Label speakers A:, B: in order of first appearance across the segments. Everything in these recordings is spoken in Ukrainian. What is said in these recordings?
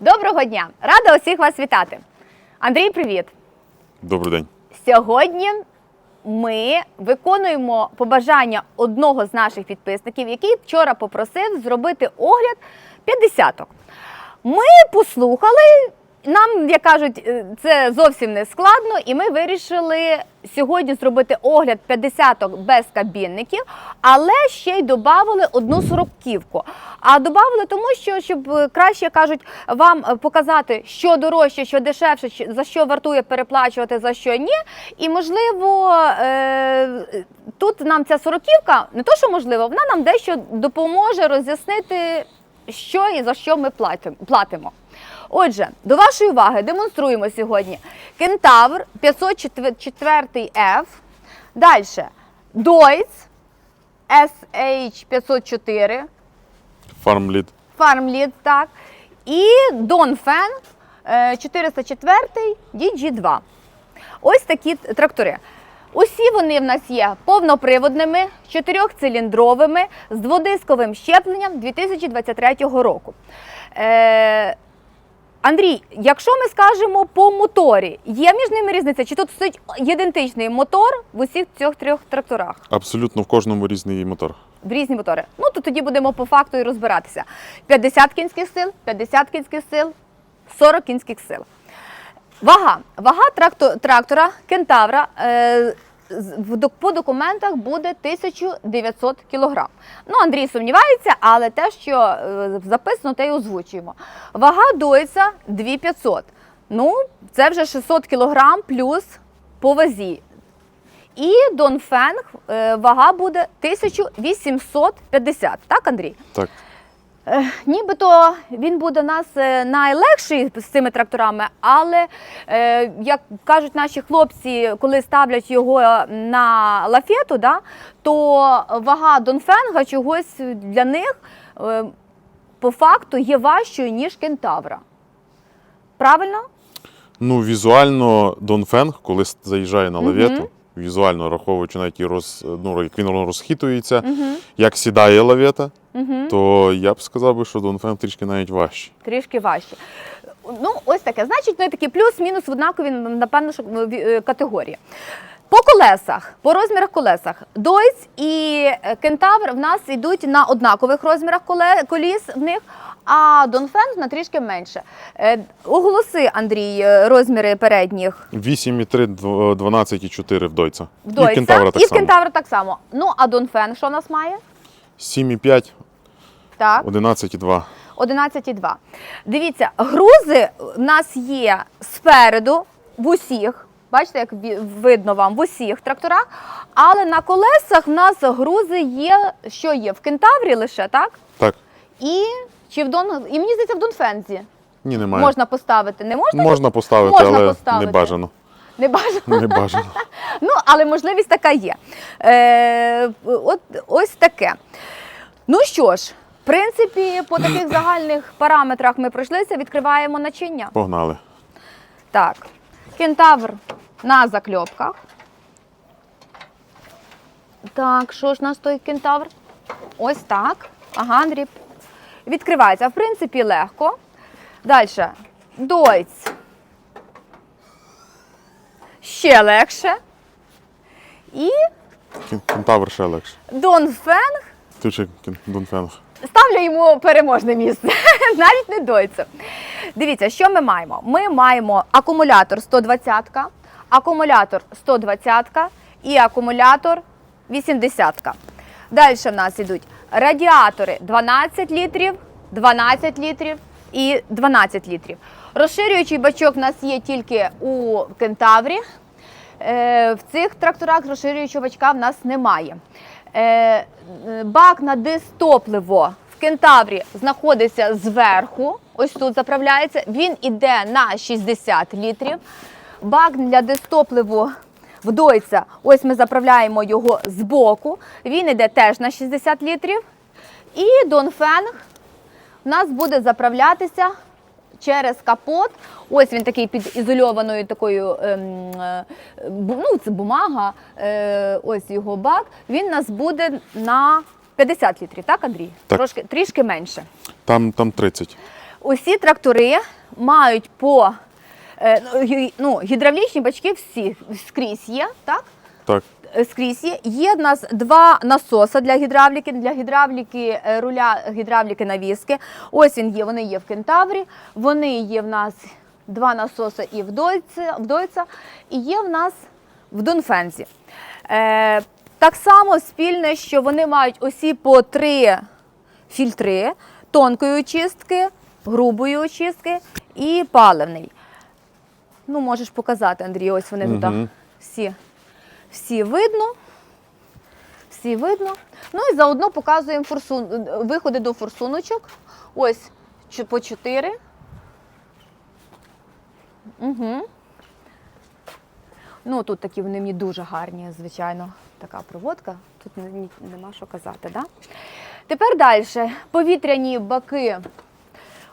A: Доброго дня! Рада усіх вас вітати. Андрій, привіт!
B: Добрий день.
A: Сьогодні ми виконуємо побажання одного з наших підписників, який вчора попросив зробити огляд 50-ок. Ми послухали. Нам, як кажуть, е, це зовсім не складно, і ми вирішили сьогодні зробити огляд 50-ок без кабінників, але ще й додали одну сороковку. А додали тому, що щоб е, краще кажуть вам е, показати, що дорожче, що дешевше, за що вартує переплачувати, за що ні. І можливо, тут нам ця сороківка, не то, що можливо, вона нам дещо допоможе роз'яснити, що і за що ми платимо. Отже, до вашої уваги демонструємо сьогодні Кентавр 504 F. Далі Deutz SH504.
B: Фармлід.
A: Farmlead, так. І е, 404 DG2. Ось такі трактори. Усі вони в нас є повноприводними, чотирьохциліндровими, з дводисковим щепленням 2023 року. Е, Андрій, якщо ми скажемо по моторі, є між ними різниця? Чи тут стоїть ідентичний мотор в усіх цих трьох тракторах?
B: Абсолютно в кожному різний мотор.
A: в різні мотори. Ну то тоді будемо по факту і розбиратися. 50 кінських сил, 50 кінських сил, 40 кінських сил. Вага. Вага трактора Кентавра е, по документах буде 1900 кг. Ну, Андрій сумнівається, але те, що е, записано, те й озвучуємо. Вага Дойца 2500. Ну, це вже 600 кг плюс по вазі. І Донфенг е, вага буде 1850. Так, Андрій?
B: Так.
A: Е, Нібито він буде у нас е, найлегший з цими тракторами, але е, як кажуть наші хлопці, коли ставлять його на лафету, да, то вага Донфенга чогось для них по факту є важчою, ніж кентавра. Правильно?
B: Ну, візуально Донфенг, коли заїжджає на лавету, візуально враховуючи навіть і роз, ну, як він розхитується, як сідає лавета, то я б сказав би, що Донфенг трішки навіть важчий.
A: Трішки важче. Ну, ось таке. Значить, ну, такі плюс-мінус в однакові, напевно, що, е, категорії. По колесах, по розмірах колесах, Дойц і е, Кентавр в нас йдуть на однакових розмірах коліс в них, а Донфенг на трішки менше. Е, Оголоси, Андрій, е, розміри передніх
B: 8,3, дв- 12,4 в Дойца.
A: в Дойца
B: І в Кентавра так
A: і в. Кентавра так само. Ну, а Донфенг що в нас має?
B: 7,5,
A: Так.
B: 11,2.
A: 11,2. Дивіться, грузи в нас є спереду в усіх. Бачите, як видно вам в усіх тракторах. Але на колесах в нас грузи є, що є в кентаврі лише, так?
B: Так.
A: І чи в Дон... і мені здається, в Донфензі
B: Ні, немає.
A: можна поставити. Не можна?
B: Можна поставити,
A: Можна
B: але
A: поставити.
B: не бажано.
A: Не бажано.
B: Не бажано.
A: Ну, але можливість така є. Е, от ось таке. Ну що ж, в принципі, по таких загальних параметрах ми пройшлися, відкриваємо начиння.
B: Погнали.
A: Так, кентавр на закльопках. Так, що ж у нас той кентавр? Ось так. Ага, Андрій. Відкривається. В принципі, легко. Далі. Дойць. Ще легше. І
B: Кентавр ще легше.
A: Донфенг.
B: Кен- Донфенг.
A: Ставлю йому переможне місце, навіть не дойцю. Дивіться, що ми маємо? Ми маємо акумулятор 120, акумулятор 120 і акумулятор 80. Далі в нас йдуть радіатори 12 літрів, 12 літрів і 12 літрів. Розширюючий бачок в нас є тільки у кентаврі. Е, В цих тракторах розширюючого бачка в нас немає. Е, Бак на дистопливо в кентаврі знаходиться зверху. Ось тут заправляється. Він іде на 60 літрів. Бак для дистопливу в дойця. Ось ми заправляємо його збоку. Він іде теж на 60 літрів. І Донфенг у нас буде заправлятися через капот. Ось він такий під ізольованою такою ем, е, ну, це бумага, е, ось його бак. Він у нас буде на 50 літрів, так, Андрій?
B: Так.
A: Трошки, трішки менше.
B: Там, там 30.
A: Усі трактори мають по ну, ну, гідравлічні бачки всі скрізь є, так?
B: Так.
A: Е, Скрізь є. Є в нас два насоси для гідравліки, для гідравліки е, руля гідравліки навіски. Ось він є, вони є в кентаврі. Вони є в нас два насоси і в Дойце, в Дойца, і є в нас в Донфензі. Е, так само спільне, що вони мають усі по три фільтри тонкої очистки, грубої очистки і паливний. Ну, можеш показати, Андрій, ось вони тут
B: Мгм.
A: всі, всі видно. Всі видно. Ну і заодно показуємо форсун, виходи до форсуночок. Ось по чотири. Угу. Ну, тут такі вони мені дуже гарні, звичайно, така проводка. Тут нема що казати. Да? Тепер далі. Повітряні баки.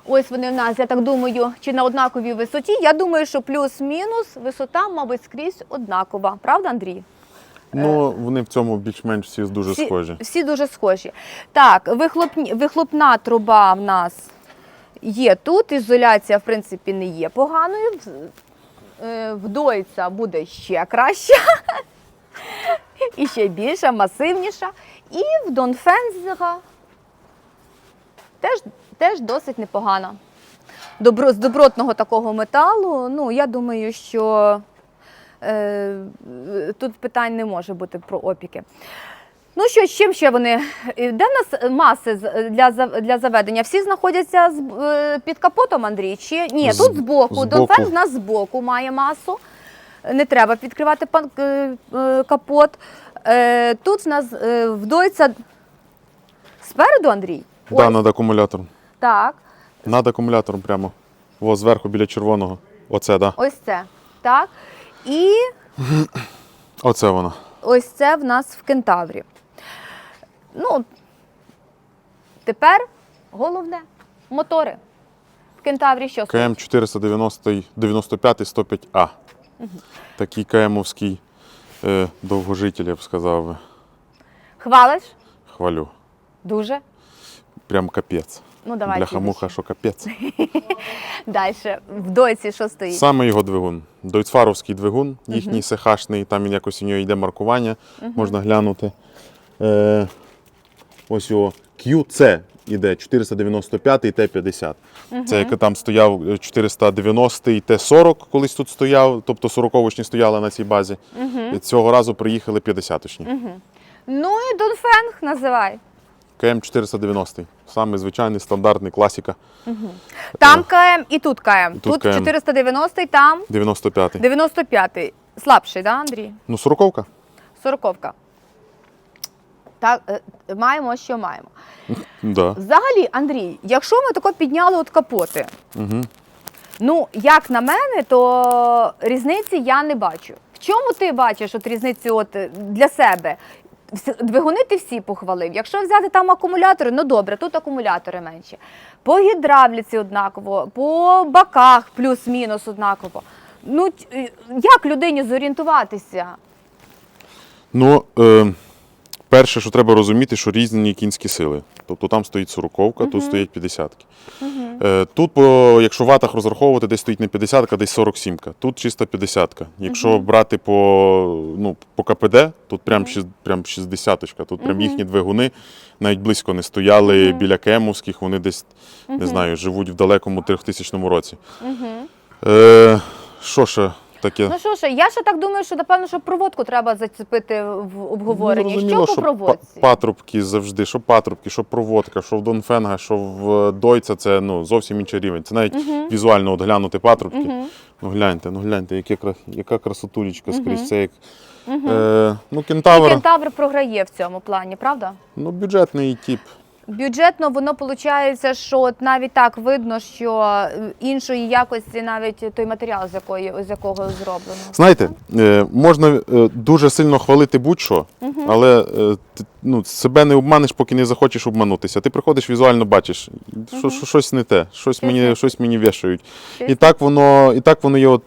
A: Ось вони в нас, я так думаю, чи на однаковій висоті. Я думаю, що плюс-мінус висота, мабуть, скрізь однакова. Правда, Андрій?
B: Ну, вони в цьому більш-менш всі дуже
A: всі,
B: схожі.
A: Всі дуже схожі. Так, вихлопні, вихлопна труба в нас є тут. Ізоляція, в принципі, не є поганою. В- е, Дойця буде ще краще. І ще більша, масивніша. І в Донфензера теж, теж досить непогана. Добро, з добротного такого металу. Ну, я думаю, що е, тут питань не може бути про опіки. Ну що, з чим ще вони? Де в нас маси для, для заведення? Всі знаходяться з- е, під капотом, Андрій? Чи ні?
B: З-
A: тут збоку. Донфен в нас збоку має масу. Не треба відкривати пан- е, капот. Е, Тут в нас е, вдоїться спереду, Андрій.
B: Да, над акумулятором.
A: Так,
B: Над акумулятором прямо. О, зверху біля червоного. Оце, да.
A: ось це. Так. І
B: Оце воно.
A: ось це в нас в кентаврі. Ну, тепер головне мотори. В кентаврі що? стоїть?
B: КМ 490 95 105А. Такий КМовський е, довгожитель, я б сказав би.
A: Хвалиш?
B: Хвалю.
A: Дуже.
B: Прям капець.
A: Ну, давай.
B: Бляха-муха, що капець.
A: Далі. В дойці що стоїть?
B: Саме його двигун. Дойцфаровський двигун, їхній СХ-шний, там він якось у нього йде маркування, можна глянути. Е, ось його QC іде 495 Т-50. Це як там стояв е, 490 Т-40, колись тут стояв, тобто 40-очні стояли на цій базі. І цього разу приїхали 50-очні.
A: Ну і Донфенг називай.
B: КМ 490. Саме звичайний, стандартний, класіка.
A: Там КМ і тут КМ.
B: тут
A: Тут
B: КМ.
A: 490, там
B: 95-й.
A: 95. Слабший, да, Андрій?
B: Ну, 40-ка.
A: Сороковка. Так, е, маємо, що маємо.
B: Да.
A: Взагалі, Андрій, якщо ми тако підняли от капоти,
B: Угу.
A: ну, як на мене, то різниці я не бачу. В чому ти бачиш от різницю от е, для себе? Двигуни ти всі похвалив. Якщо взяти там акумулятори, ну добре, тут акумулятори менші. По гідравліці однаково, по баках плюс-мінус однаково. Ну, е, як людині зорієнтуватися?
B: Ну, е, перше, що треба розуміти, що різні кінські сили. Тобто там стоїть 40 тут стоять 50 Е, тут, по, якщо в ватах розраховувати, десь стоїть не 50 а десь 47 Тут чисто 50 Якщо брати по, ну, по КПД, тут прям, шіс- прям 60 Тут прям їхні двигуни навіть близько не стояли біля кемовських, вони десь, не знаю, живуть в далекому 3000 році. Е, що ще таке?
A: Ну що ж, я ще так думаю, що напевно, що проводку треба зацепити в обговоренні.
B: Ну, зрозуміло,
A: що по
B: що
A: проводці?
B: патрубки завжди, що патрубки, що проводка, що в Донфенга, що в Дойця, це ну, зовсім інший рівень. Це навіть візуально от глянути патрубки. Ну гляньте, ну гляньте, яке, яка красотулечка скрізь. Це як, е, ну, кентавр,
A: Кентавр програє в цьому плані, правда?
B: ну, бюджетний тип.
A: Бюджетно воно виходить, що от навіть так видно, що е, іншої якості навіть той матеріал, з якої з якого зроблено.
B: Знаєте, е, можна е, дуже сильно хвалити будь-що, але е, ти ну, себе не обманеш, поки не захочеш обманутися. Ти приходиш візуально бачиш, що, що щось не те, щось мені, щось мені вішають. І так воно, і так воно є от,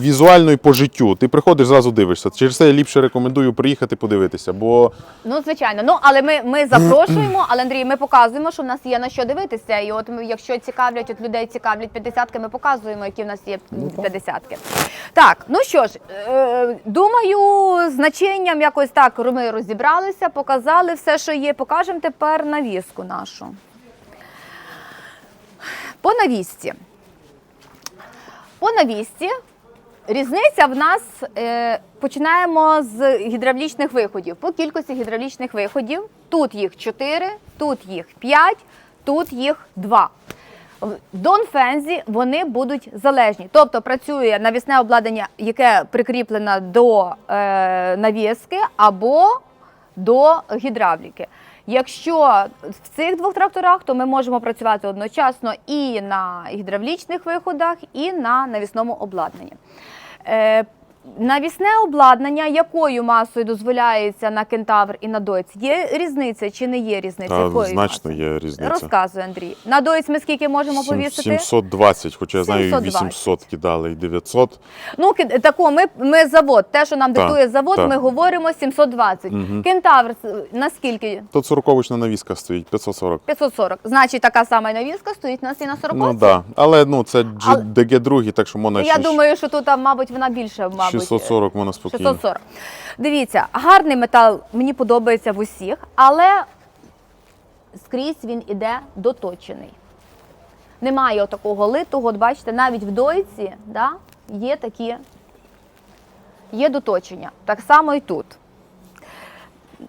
B: візуально і по життю. Ти приходиш, зразу дивишся. Через це я ліпше рекомендую приїхати подивитися, бо
A: Ну, звичайно. Ну, але ми, ми запрошуємо показуємо, але Андрій, ми показуємо, що в нас є на що дивитися. І от якщо цікавлять, от людей цікавлять 50-ки, ми показуємо, які в нас є 50-ки. Так, ну що ж, е, думаю, значенням якось так ми розібралися, показали все, що є. Покажемо тепер навіску нашу. По навісці. По навісці різниця в нас е, починаємо з гідравлічних виходів. По кількості гідравлічних виходів тут їх 4, тут їх 5, тут їх 2. В Донфензі вони будуть залежні. Тобто працює навісне обладнання, яке прикріплене до е, навіски або до гідравліки. Якщо в цих двох тракторах, то ми можемо працювати одночасно і на гідравлічних виходах, і на навісному обладнанні. Навісне обладнання, якою масою дозволяється на кентавр і на дойць? Є різниця чи не є різниця?
B: Та,
A: Якою
B: значно
A: масою?
B: є різниця.
A: Розказуй, Андрій. На дойць ми скільки можемо
B: Сім-
A: повісити?
B: 720, хоча я знаю, і
A: 720.
B: 800 кидали, і 900.
A: Ну, тако, ми, ми завод, те, що нам
B: Так,
A: диктує завод,
B: так.
A: ми говоримо 720. Кентавр наскільки?
B: Тут 40 навіска стоїть, 540.
A: 540. Значить, така сама навіска стоїть у нас і на 40.
B: Ну так. Да. Але ну, це
A: Але-
B: ДГ2, так що можна
A: Я
B: ще
A: думаю, що тут, мабуть, вона більше, мабуть.
B: 640 можна спокійно.
A: 640. Дивіться, гарний метал мені подобається в усіх, але скрізь він іде доточений. Немає такого литого, от бачите, навіть в дойці да, є такі є доточення. Так само і тут.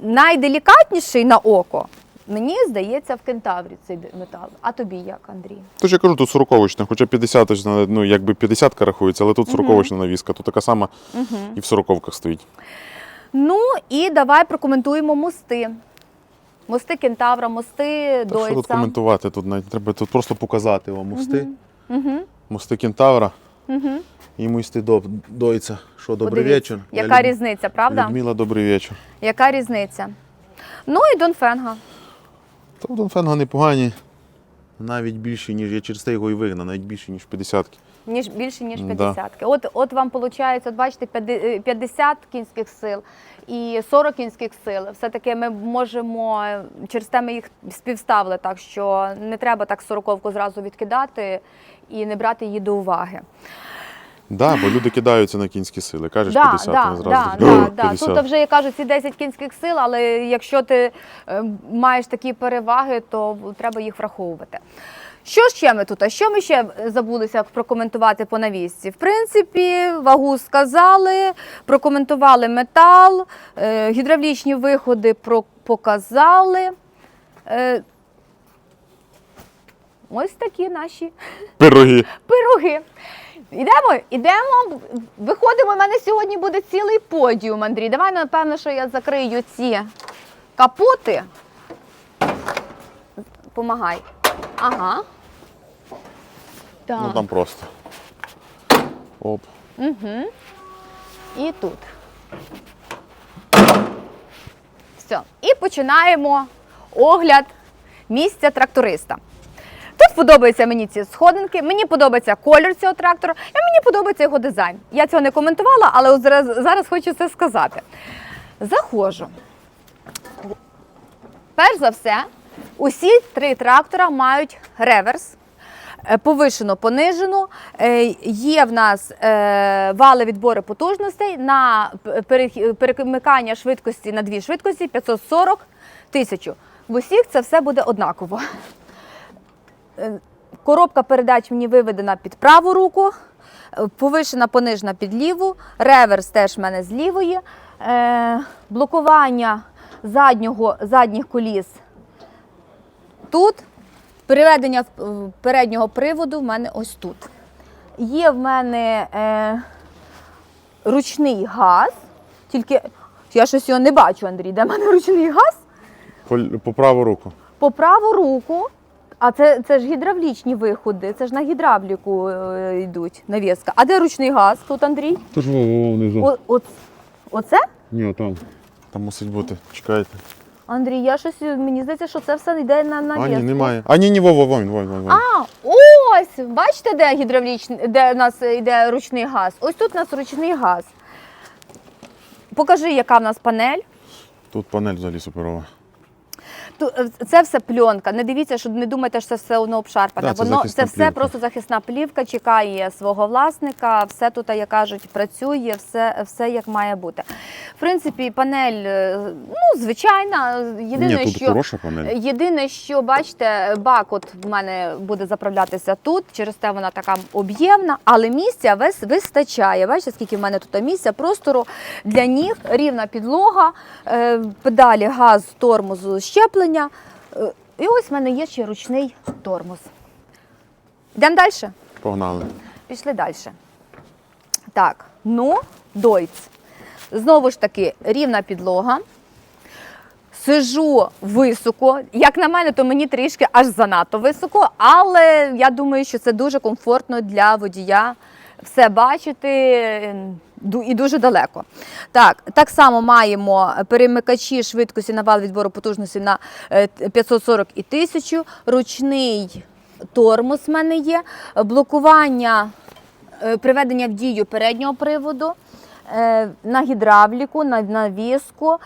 A: Найделікатніший на око, мені здається, в кентаврі цей метал. А тобі як, Андрій?
B: Тож я кажу, тут 40 хоча 50 ну якби 50 рахується, але тут 40 навіска, тут така сама і в 40 стоїть.
A: Ну і давай прокоментуємо мости. Мости кентавра, мости
B: Так що тут коментувати? Тут навіть треба тут просто показати вам мости. Мости кентавра і мости до, дойця. Що, добрий
A: Подивіться,
B: вечір.
A: Яка
B: Люд-
A: різниця, правда?
B: Людмила, добрий вечір.
A: Яка різниця? Ну і Донфенга.
B: Та в Донфенга непогані. Навіть більше, ніж я через те його і вигнав, навіть більше, ніж 50.
A: Ніж більше ніж
B: Да.
A: 50. От, от вам виходить, от бачите, е, 50 кінських сил і 40 кінських сил. Все-таки ми можемо е, через те ми їх співставили, так що не треба так сороковку зразу відкидати і не брати її до уваги.
B: Да, бо люди кидаються на кінські сили. Кажеш
A: Да,
B: 50,
A: да,
B: зразу
A: да, да, да.
B: 50».
A: Тут вже я кажу ці 10 кінських сил, але якщо ти е, маєш такі переваги, то треба їх враховувати. Що ще ми тут? А що ми ще забулися прокоментувати по навісці? В принципі, вагу сказали, прокоментували метал, е, гідравлічні виходи показали. Е, Ось такі наші
B: Пироги.
A: пироги. Ідемо, ідемо, виходимо. У мене сьогодні буде цілий подіум, Андрій. Давай, напевно, що я закрию ці капоти. Помагай. Ага. Так.
B: Ну там просто. Оп.
A: І тут. Все. І починаємо огляд місця тракториста. Тут подобаються мені ці сходинки, мені подобається колір цього трактора, і мені подобається його дизайн. Я цього не коментувала, але зараз, зараз хочу це сказати. Заходжу. Перш за все, усі три трактора мають реверс. е, Повишено, понижено. Е, Є в нас е, вали відбору потужностей на перемикання швидкості на дві швидкості 540 тисяч. В усіх це все буде однаково. Е, Коробка передач мені виведена під праву руку, е, повишена, понижена під ліву, реверс теж в мене з лівої, е, блокування заднього, задніх коліс тут, переведення переднього приводу в мене ось тут. Є в мене е, ручний газ, тільки я щось його не бачу, Андрій, де в мене ручний газ?
B: По, по праву руку.
A: По праву руку, а це, це ж гідравлічні виходи, це ж на гідравліку е, йдуть навіска. А де ручний газ тут, Андрій?
B: Тож во, внизу.
A: О, оц- оце?
B: Ні, там. Там мусить бути. Чекайте.
A: Андрій, я щось мені здається, що це все йде на
B: А,
A: навіску.
B: ні, немає. А, ні, ні, во, во, вон, вон, вон. вон.
A: А, ось! Бачите, де гідравлічний, де у нас йде ручний газ? Ось тут у нас ручний газ. Покажи, яка в нас панель.
B: Тут панель взагалі суперова.
A: Е, Це все пленка. Не дивіться, що не думайте, що це все воно обшарпане.
B: Да, це
A: воно це все
B: плівка.
A: просто захисна плівка, чекає свого власника. Все тут, як кажуть, працює, все, все як має бути. В принципі, панель е, ну звичайна. Єдине,
B: Ні, тут
A: що
B: хороша панель.
A: Єдине, що бачите, бак от в мене буде заправлятися тут, через те вона така об'ємна, але місця вес вистачає. Бачите, скільки в мене тут місця, простору для ніг, рівна підлога, е, педалі газ, тормозу, щеплення. Е, І ось в мене є ще ручний тормоз. Йдемо далі?
B: Погнали.
A: Пішли далі. Так, ну, дойц. Знову ж таки, рівна підлога. Сижу високо. Як на мене, то мені трішки аж занадто високо, але я думаю, що це дуже комфортно для водія все бачити і дуже далеко. Так, так само маємо перемикачі швидкості на вал відбору потужності на е, 540 і 1000, ручний тормоз в мене є, блокування е, приведення в дію переднього приводу, е, на гідравліку, на навіску,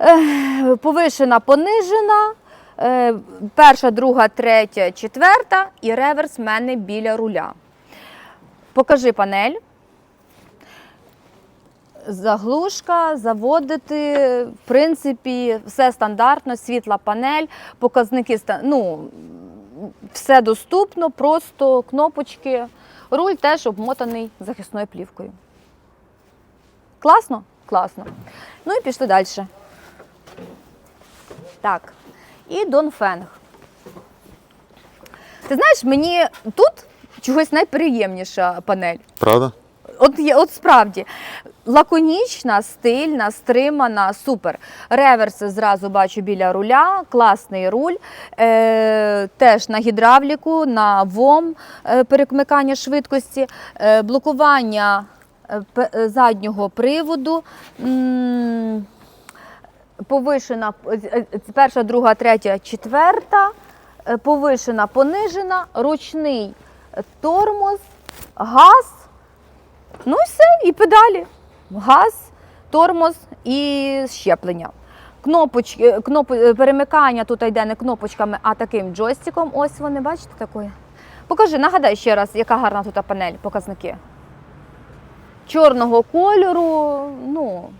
A: е, повишена, понижена, е, перша, друга, третя, четверта і реверс в мене біля руля. Покажи панель. Заглушка, заводити, в принципі, все стандартно, світла панель, показники ну, все доступно, просто кнопочки. Руль теж обмотаний захисною плівкою. Класно? Класно. Ну і пішли далі. Так. І Донфенг. Ти знаєш, мені тут чогось найприємніша панель.
B: Правда?
A: От, є- от справді лаконічна, стильна, стримана, супер. Реверси зразу бачу біля руля, класний руль. Е, теж на гідравліку, на ВОМ е, перемикання швидкості, е, блокування е, е, заднього приводу. М, Повишена е, е, перша, друга, третя, четверта, повишена, понижена, ручний тормоз, газ. Ну і все, і педалі. Газ, тормоз і щеплення. Кнопочки, кноп, е, перемикання тут йде не кнопочками, а таким джойстиком. Ось вони, бачите, такої. Покажи, нагадай ще раз, яка гарна тут панель, показники. Чорного кольору, ну.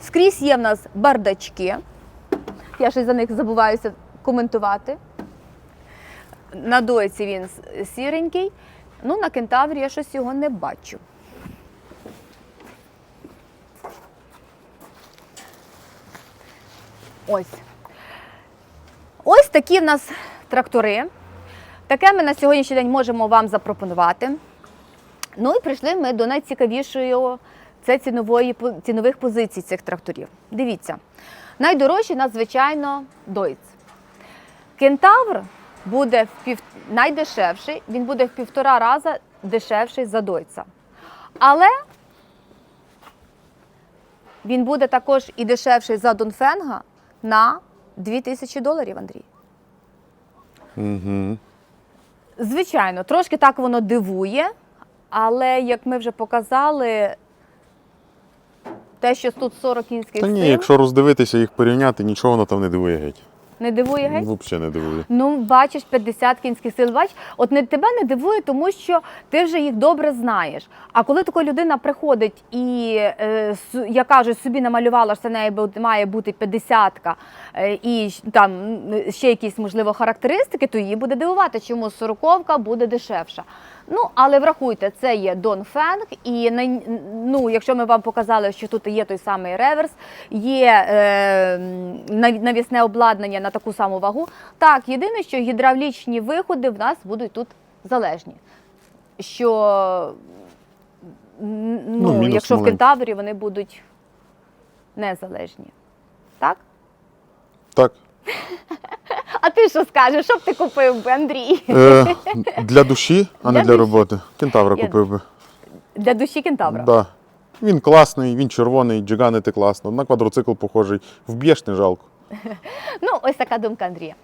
A: Скрізь є в нас бардачки. Я й за них забуваюся коментувати. На дойці він сіренький. Ну, на кентаврі я щось його не бачу. Ось. Ось такі в нас трактори. Таке ми на сьогоднішній день можемо вам запропонувати. Ну і прийшли ми до найцікавішої це цінової, цінових позицій цих тракторів. Дивіться, найдорожчий надзвичайно Дойц. Кентавр буде в пів... найдешевший, він буде в півтора рази дешевший за Дойца. Але він буде також і дешевший за Донфенга на 2000 доларів, Андрій.
B: Угу.
A: Звичайно, трошки так воно дивує, але як ми вже показали, те, що тут 40 кінських
B: Та ні,
A: сил,
B: якщо роздивитися їх порівняти, нічого воно там не дивує геть.
A: Не дивує геть.
B: Взагалі не дивує.
A: Ну, бачиш, 50 кінських сил. Бач, от не тебе не дивує, тому що ти вже їх добре знаєш. А коли така людина приходить і, е, с- я кажу, собі намалювала, що це неї бу- має бути 50 е, і щ- там ще якісь можливо характеристики, то її буде дивувати, чому 40 буде дешевша. Ну, але врахуйте, це є Донфенг, і ну, якщо ми вам показали, що тут є той самий реверс, є е, навісне обладнання на таку саму вагу. Так, єдине, що гідравлічні виходи в нас будуть тут залежні. Що ну,
B: мінус
A: якщо в кентаврі вони будуть незалежні. Так?
B: Так.
A: А ти що скажеш? Що б ти купив би, Андрій?
B: Е, для душі, а не
A: Для
B: для
A: душі.
B: роботи. Кентавра
A: Я-
B: купив би.
A: Для душі кентавра.
B: Да. Він класний, він червоний, джиганити класно. На квадроцикл похожий. Вб'єш не жалко.
A: Ну, ось така думка Андрія.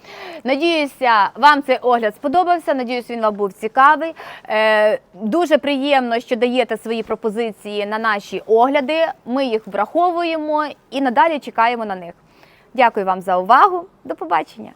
A: Надіюся, вам цей огляд сподобався. Надіюсь, він вам був цікавий. Е, дуже приємно, що даєте свої пропозиції на наші огляди. Ми їх враховуємо і надалі чекаємо на них. Дякую вам за увагу. До побачення!